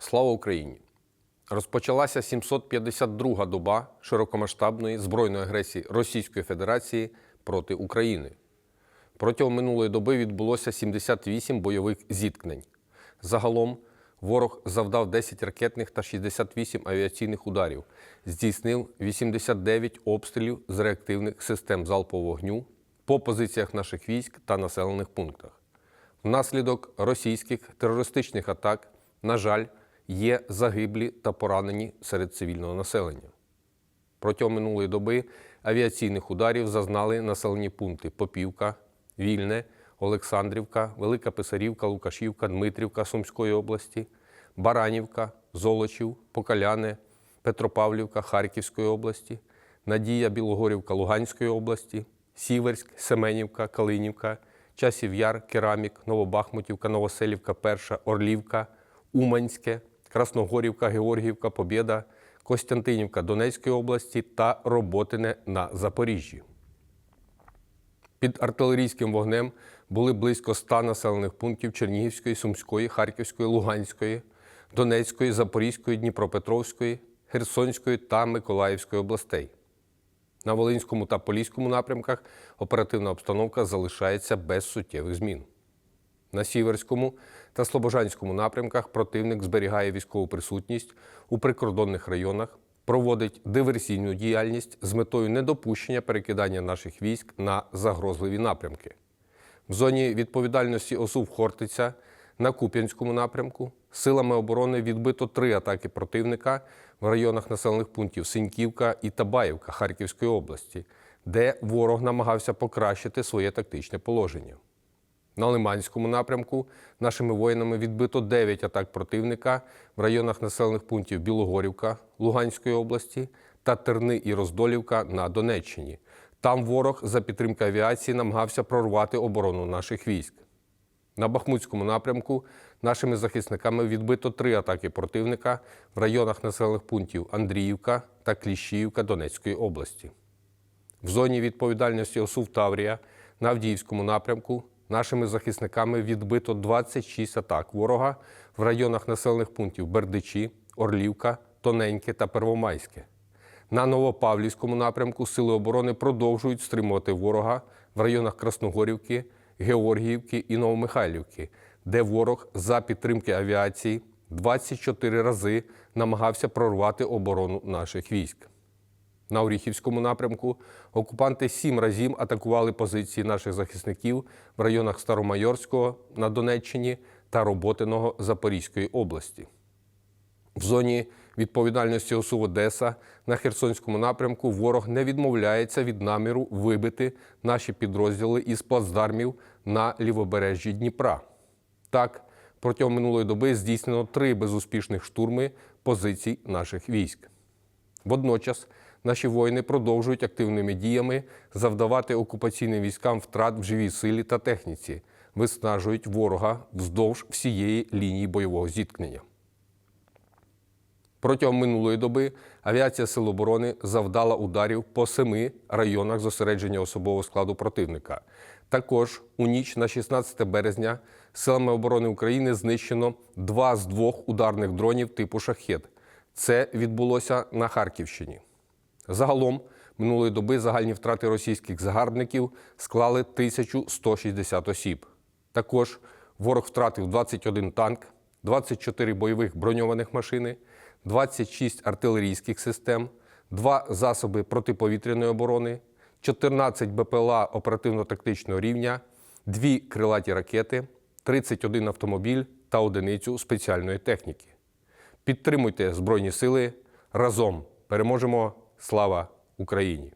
Слава Україні! Розпочалася 752-га доба широкомасштабної збройної агресії Російської Федерації проти України. Протягом минулої доби відбулося 78 бойових зіткнень. Загалом ворог завдав 10 ракетних та 68 авіаційних ударів, здійснив 89 обстрілів з реактивних систем залпового вогню по позиціях наших військ та населених пунктах. Внаслідок російських терористичних атак, на жаль, є загиблі та поранені серед цивільного населення. Протягом минулої доби авіаційних ударів зазнали населені пункти Попівка, Вільне, Олександрівка, Велика Писарівка, Лукашівка, Дмитрівка Сумської області, Баранівка, Золочів, Покаляне, Петропавлівка Харківської області, Надія Білогорівка Луганської області, Сіверськ, Семенівка, Калинівка, Часів Яр, Керамік, Новобахмутівка, Новоселівка, Перша, Орлівка, Уманське, Красногорівка, Георгіївка, Побєда, Костянтинівка Донецької області та Роботине на Запоріжжі. Під артилерійським вогнем були близько 100 населених пунктів Чернігівської, Сумської, Харківської, Луганської, Донецької, Запорізької, Дніпропетровської, Херсонської та Миколаївської областей. На Волинському та Поліському напрямках оперативна обстановка залишається без суттєвих змін. На Сіверському та Слобожанському напрямках противник зберігає військову присутність у прикордонних районах, проводить диверсійну діяльність з метою недопущення перекидання наших військ на загрозливі напрямки. В зоні відповідальності ОСУВ Хортиця на Куп'янському напрямку силами оборони відбито три атаки противника в районах населених пунктів Синьківка і Табаївка Харківської області, де ворог намагався покращити своє тактичне положення. На Лиманському напрямку нашими воїнами відбито 9 атак противника в районах населених пунктів Білогорівка Луганської області та Терни і Роздолівка на Донеччині. Там ворог за підтримки авіації намагався прорвати оборону наших військ. На Бахмутському напрямку нашими захисниками відбито три атаки противника в районах населених пунктів Андріївка та Кліщіївка Донецької області. В зоні відповідальності ОСУВ Таврія на Авдіївському напрямку нашими захисниками відбито 26 атак ворога в районах населених пунктів Бердичі, Орлівка, Тоненьке та Первомайське. На Новопавлівському напрямку Сили оборони продовжують стримувати ворога в районах Красногорівки, Георгіївки і Новомихайлівки, де ворог за підтримки авіації 24 рази намагався прорвати оборону наших військ. На Оріхівському напрямку окупанти сім разів атакували позиції наших захисників в районах Старомайорського на Донеччині та Роботиного Запорізької області. В зоні відповідальності ОСУ Одеса на Херсонському напрямку ворог не відмовляється від наміру вибити наші підрозділи із плацдармів на лівобережжі Дніпра. Так, протягом минулої доби здійснено три безуспішних штурми позицій наших військ. Водночас наші воїни продовжують активними діями завдавати окупаційним військам втрат в живій силі та техніці, виснажують ворога вздовж всієї лінії бойового зіткнення. Протягом минулої доби авіація Сил оборони завдала ударів по семи районах зосередження особового складу противника. Також у ніч на 16 березня силами оборони України знищено два з двох ударних дронів типу шахет. Це відбулося на Харківщині. Загалом минулої доби загальні втрати російських загарбників склали 1160 осіб. Також ворог втратив 21 танк, 24 бойових броньованих машини, 26 артилерійських систем, 2 засоби протиповітряної оборони, 14 БПЛА оперативно-тактичного рівня, 2 крилаті ракети, 31 автомобіль та одиницю спеціальної техніки. Підтримуйте Збройні Сили. Разом переможемо! Слава Україні!